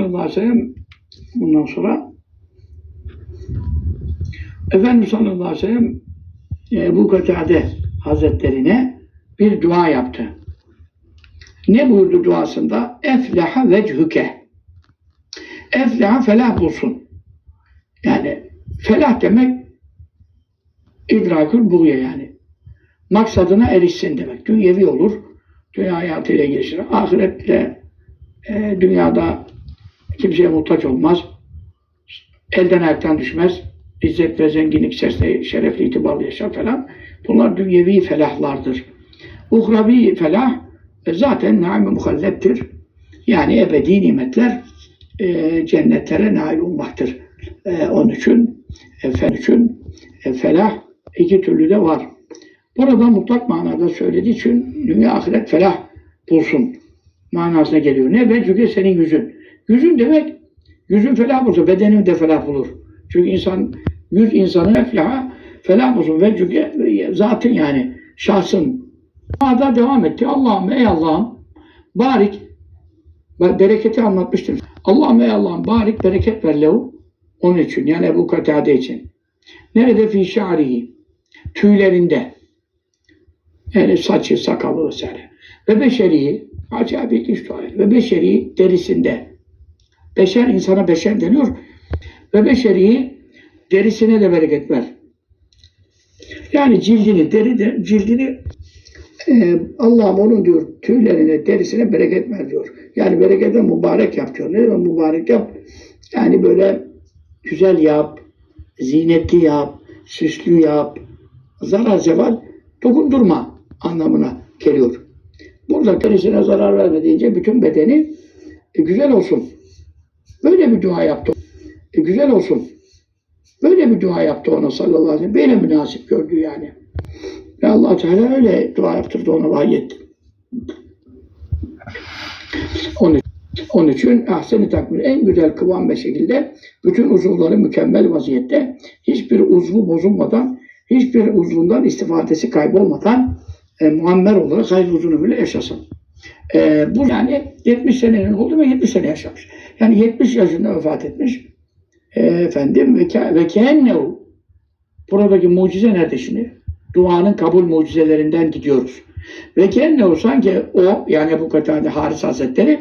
sallallahu aleyhi ve sellem bundan sonra Efendimiz sallallahu aleyhi ve sellem e, Ebu Katade Hazretlerine bir dua yaptı. Ne buyurdu duasında? Efleha vechüke. Efleha felah bulsun. Yani felah demek idrakül buğya yani. Maksadına erişsin demek. Dünyevi olur. Dünya hayatıyla geçirir. Ahirette e, dünyada kimseye muhtaç olmaz. Elden ayaktan düşmez. İzzet ve zenginlik içerisinde şerefli itibarlı yaşar falan. Bunlar dünyevi felahlardır. Uhravi felah e, zaten naim-i muhallettir. Yani ebedi nimetler e, cennetlere nail olmaktır. E, onun için, e, için e, felah iki türlü de var. Burada mutlak manada söylediği için dünya ahiret felah bulsun manasına geliyor. Ne? Ve çünkü senin yüzün. Yüzün demek, yüzün felah bulsun, bedenin de felah bulur. Çünkü insan, yüz insanın eflaha felah bulsun. Ve çünkü zatın yani, şahsın. Daha devam etti. Allah'ım ey Allah'ım barik bereketi anlatmıştım. Allah'ım ey Allah'ım barik bereket ver lehu. Onun için yani Ebu Katade için. Nerede fi şa'rihi? Tüylerinde. Yani saçı, sakalı vesaire. Ve beşerihi, acayip ilginç. Ve beşerihi derisinde. Beşer, insana beşer deniyor. Ve beşerihi derisine de bereket ver. Yani cildini, deri de, cildini e, Allah'ım onun diyor tüylerine, derisine bereket ver diyor. Yani berekete mübarek yap diyor. Ne demek mübarek yap? Yani böyle güzel yap, zinetli yap, süslü yap, zarar zeval dokundurma anlamına geliyor. Burada derisine zarar verme deyince bütün bedeni e, güzel olsun. Böyle bir dua yaptı. E, güzel olsun. Böyle bir dua yaptı ona sallallahu aleyhi ve sellem. Böyle münasip gördü yani. Ve allah Teala öyle dua yaptırdı ona vahyetti. Onun, onun için ahsen-i takvir en güzel kıvam ve şekilde bütün uzuvları mükemmel vaziyette hiçbir uzvu bozulmadan hiçbir uzvundan istifadesi kaybolmadan e, muammer olarak hayırlı uzun ömürle yaşasın. E, bu yani 70 senenin oldu ve 70 sene yaşamış. Yani 70 yaşında vefat etmiş. E, efendim ve, ke- ve kehennehu buradaki mucize nerede şimdi? Duanın kabul mucizelerinden gidiyoruz. Ve kehennehu sanki o yani bu Katade Haris Hazretleri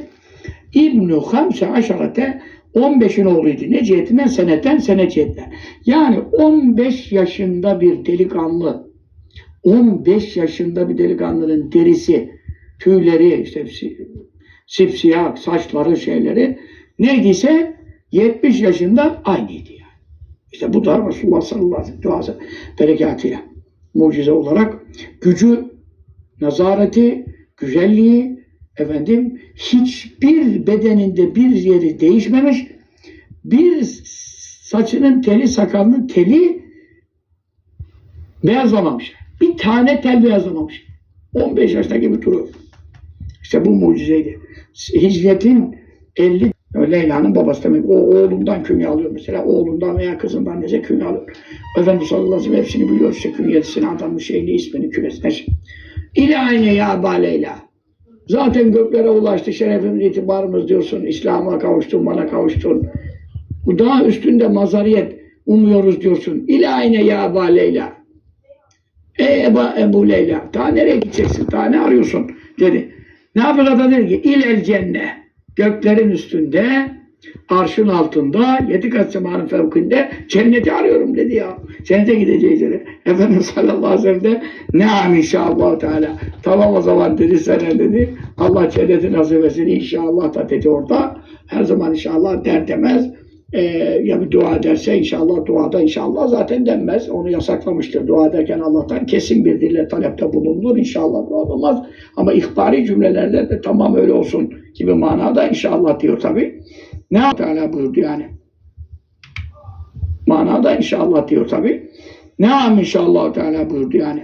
İbn-i Hamse Aşarate 15'in oğluydu. Ne cihetinden? Senetten, sene cihetinden. Yani 15 yaşında bir delikanlı 15 yaşında bir delikanlının derisi, tüyleri, işte si- sipsiyah, saçları, şeyleri neydiyse 70 yaşında aynıydı yani. İşte bu da Resulullah sallallahu aleyhi ve sellem duası berekatıyla mucize olarak gücü, nazareti, güzelliği, efendim hiçbir bedeninde bir yeri değişmemiş, bir saçının teli, sakalının teli beyazlamamış. Bir tane tel beyazlamamış. 15 yaşındaki bir duruyor. İşte bu mucizeydi. Hicretin 50 Leyla'nın babası demek. O oğlundan künye alıyor mesela. Oğlundan veya kızından neyse künye alıyor. Efendimiz sallallahu aleyhi ve sellem hepsini biliyor işte künyesini, adamın şeyini, ismini, küresine. İlahine ya Aba Leyla. Zaten göklere ulaştı şerefimiz, itibarımız diyorsun. İslam'a kavuştun, bana kavuştun. Daha üstünde mazariyet umuyoruz diyorsun. İlahine ya Aba Leyla. Ey Eba Ebu Leyla, daha nereye gideceksin, daha ne arıyorsun dedi. Ne yapıyor adam dedi ki, ilel cennet, göklerin üstünde, arşın altında, yedi kat semanın fevkinde cenneti arıyorum dedi ya. Cennete gideceğiz dedi. Efendimiz sallallahu aleyhi ve sellem de neam inşallah teala. Tamam o zaman dedi sana dedi. Allah cenneti nasip etsin inşallah da dedi orada. Her zaman inşallah der demez. Ee, ya bir dua ederse inşallah duada inşallah zaten denmez. Onu yasaklamıştır. Dua ederken Allah'tan kesin bir dille talepte bulunulur. İnşallah dua olmaz. Ama ihbari cümlelerde de tamam öyle olsun gibi manada inşallah diyor tabi. Ne Teala buyurdu yani. Manada inşallah diyor tabi. Ne am inşallah Teala buyurdu yani.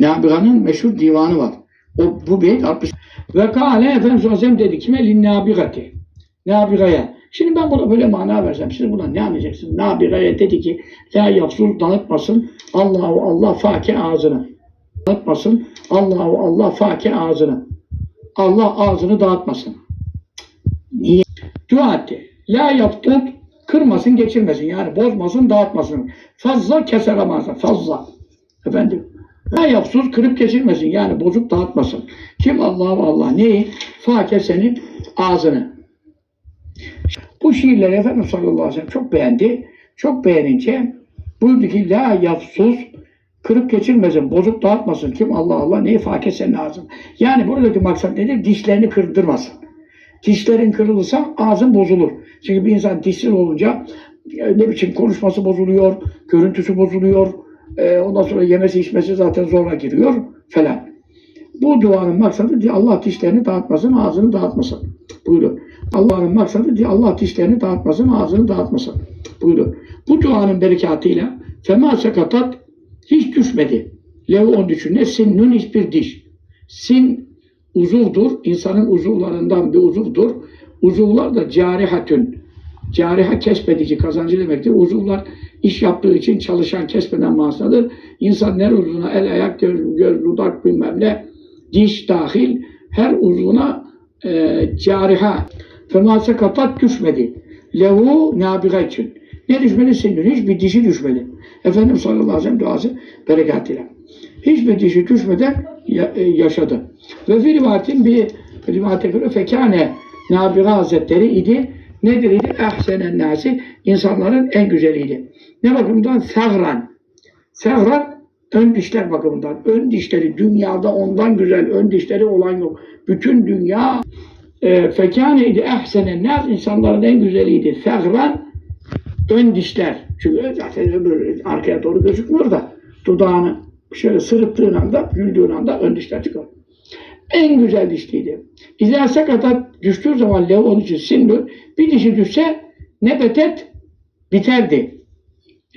Nabiga'nın meşhur divanı var. O bu beyt 60. Ve kâle Efendimiz sallallahu aleyhi ve sellem dedi kime? Linnâbigati. Nabiga'ya. Şimdi ben buna böyle mana versem siz buna ne anlayacaksınız? Nabiga'ya dedi ki la yafzul dağıtmasın Allahu Allah fake ağzını. Dağıtmasın Allahu Allah fake ağzını. Allah ağzını dağıtmasın. Niye? dua etti. La yaptut kırmasın geçirmesin yani bozmasın dağıtmasın. Fazla keser amazı fazla. Efendim. La yapsuz kırıp geçirmesin yani bozup dağıtmasın. Kim Allah Allah neyi? Fakir senin ağzını. Bu şiirleri Efendimiz sallallahu aleyhi ve sellem çok beğendi. Çok beğenince buyurdu ki la yapsuz kırıp geçirmesin, bozup dağıtmasın. Kim Allah Allah neyi fakir senin ağzın. Yani buradaki maksat nedir? Dişlerini kırdırmasın. Dişlerin kırılırsa ağzın bozulur. Çünkü bir insan dişsiz olunca e, ne biçim konuşması bozuluyor, görüntüsü bozuluyor. E, ondan sonra yemesi içmesi zaten zorla giriyor falan. Bu duanın maksadı Allah dişlerini dağıtmasın, ağzını dağıtmasın. Buyurun. Allah'ın maksadı diye Allah dişlerini dağıtmasın, ağzını dağıtmasın. Buyurun. Bu duanın berekatıyla fema sekatat hiç düşmedi. Lev on düşün. Ne sinnün hiçbir diş. Sin uzuvdur. insanın uzuvlarından bir uzuvdur. Uzuvlar da carihatün. Cariha kesbedici, kazancı demektir. Uzuvlar iş yaptığı için çalışan, kesbeden manasındadır. İnsan her uzvuna el, ayak, göz, göz dudak bilmem ne, diş dahil her uzvuna e, cariha femase kapat düşmedi. Lehu nabiga için. Ne düşmedi? Sinir. Hiçbir dişi düşmedi. Efendimiz sallallahu aleyhi ve sellem duası berekatıyla. Hiçbir dişi düşmeden e, yaşadı. Ve bir rivayetin bir rivayete göre fekane nabiga hazretleri idi. Nedir idi? Ehsenen nasi. insanların en güzeliydi. Ne bakımdan? Sagran. Sagran ön dişler bakımından. Ön dişleri dünyada ondan güzel ön dişleri olan yok. Bütün dünya e, fekâneydi ehsenen nas insanların en güzeliydi. Sagran ön dişler. Çünkü zaten öbür arkaya doğru gözükmüyor da dudağını şöyle sırıttığın anda, güldüğün anda ön dişler çıkıyor. En güzel dişliydi. İzâ sekatat düştüğü zaman lev onun için sindu bir dişi düşse nebetet biterdi.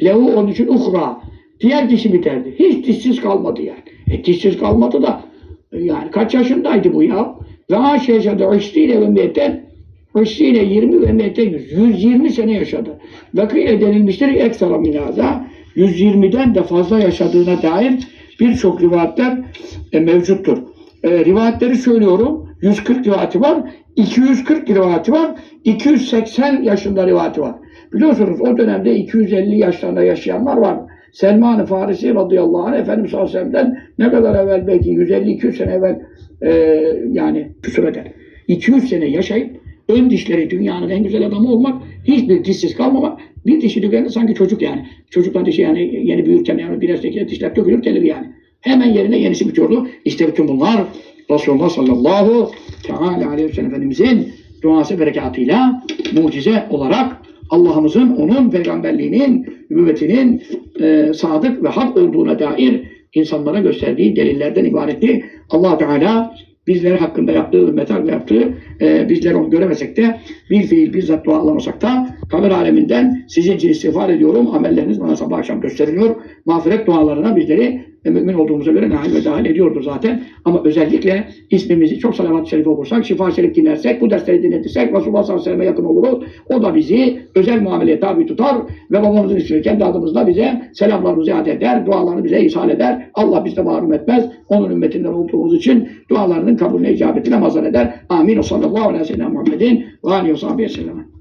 Lehu onun için uhra. Diğer dişi biterdi. Hiç dişsiz kalmadı yani. E dişsiz kalmadı da e, yani kaç yaşındaydı bu ya? Ve aşe yaşadı. Üstüyle ve miyeten Üstüyle 20 ve miyeten 100. 120 sene yaşadı. Vakıyle denilmiştir ekstra minaza. 120'den de fazla yaşadığına dair birçok rivayetler e, mevcuttur. E, rivayetleri söylüyorum. 140 rivayeti var. 240 rivayeti var. 280 yaşında rivayeti var. Biliyorsunuz o dönemde 250 yaşlarında yaşayanlar var. Selman-ı Farisi radıyallahu anh Efendimiz sallallahu ne kadar evvel belki 150-200 sene evvel e, yani küsur eder. 200 sene yaşayıp ön dişleri dünyanın en güzel adamı olmak, hiçbir dişsiz kalmamak, bir dişi dükkanı sanki çocuk yani. Çocukların dişi yani yeni büyürken yani biraz dişler dişler dökülür gelir yani. Hemen yerine yenisi bitiyordu. İşte bütün bunlar Resulullah sallallahu teala aleyhi ve sellem Efendimizin duası berekatıyla mucize olarak Allah'ımızın onun peygamberliğinin, nübüvvetinin e, sadık ve hak olduğuna dair insanlara gösterdiği delillerden ibaretti. allah Teala bizler hakkında yaptığı, hakkında yaptığı, e, bizler onu göremesek de bir fiil, bizzat dualamasak da kamer aleminden sizin için istiğfar ediyorum. Amelleriniz bana sabah akşam gösteriliyor. Mağfiret dualarına bizleri e, mümin olduğumuza göre nail ve dahil ediyordur zaten. Ama özellikle ismimizi çok salavat-ı şerif okursak, şifa şerif dinlersek, bu dersleri dinletirsek Resulullah sallallahu aleyhi yakın oluruz. O da bizi özel muameleye tabi tutar ve babamızın ismini kendi adımızla bize selamlarımızı iade eder, dualarını bize ihsal eder. Allah bizde mahrum etmez. Onun ümmetinden olduğumuz için dualarının kabulüne icabetine mazhar eder. Amin. O sallallahu aleyhi ve sellem Muhammedin ve aleyhi ve sellem.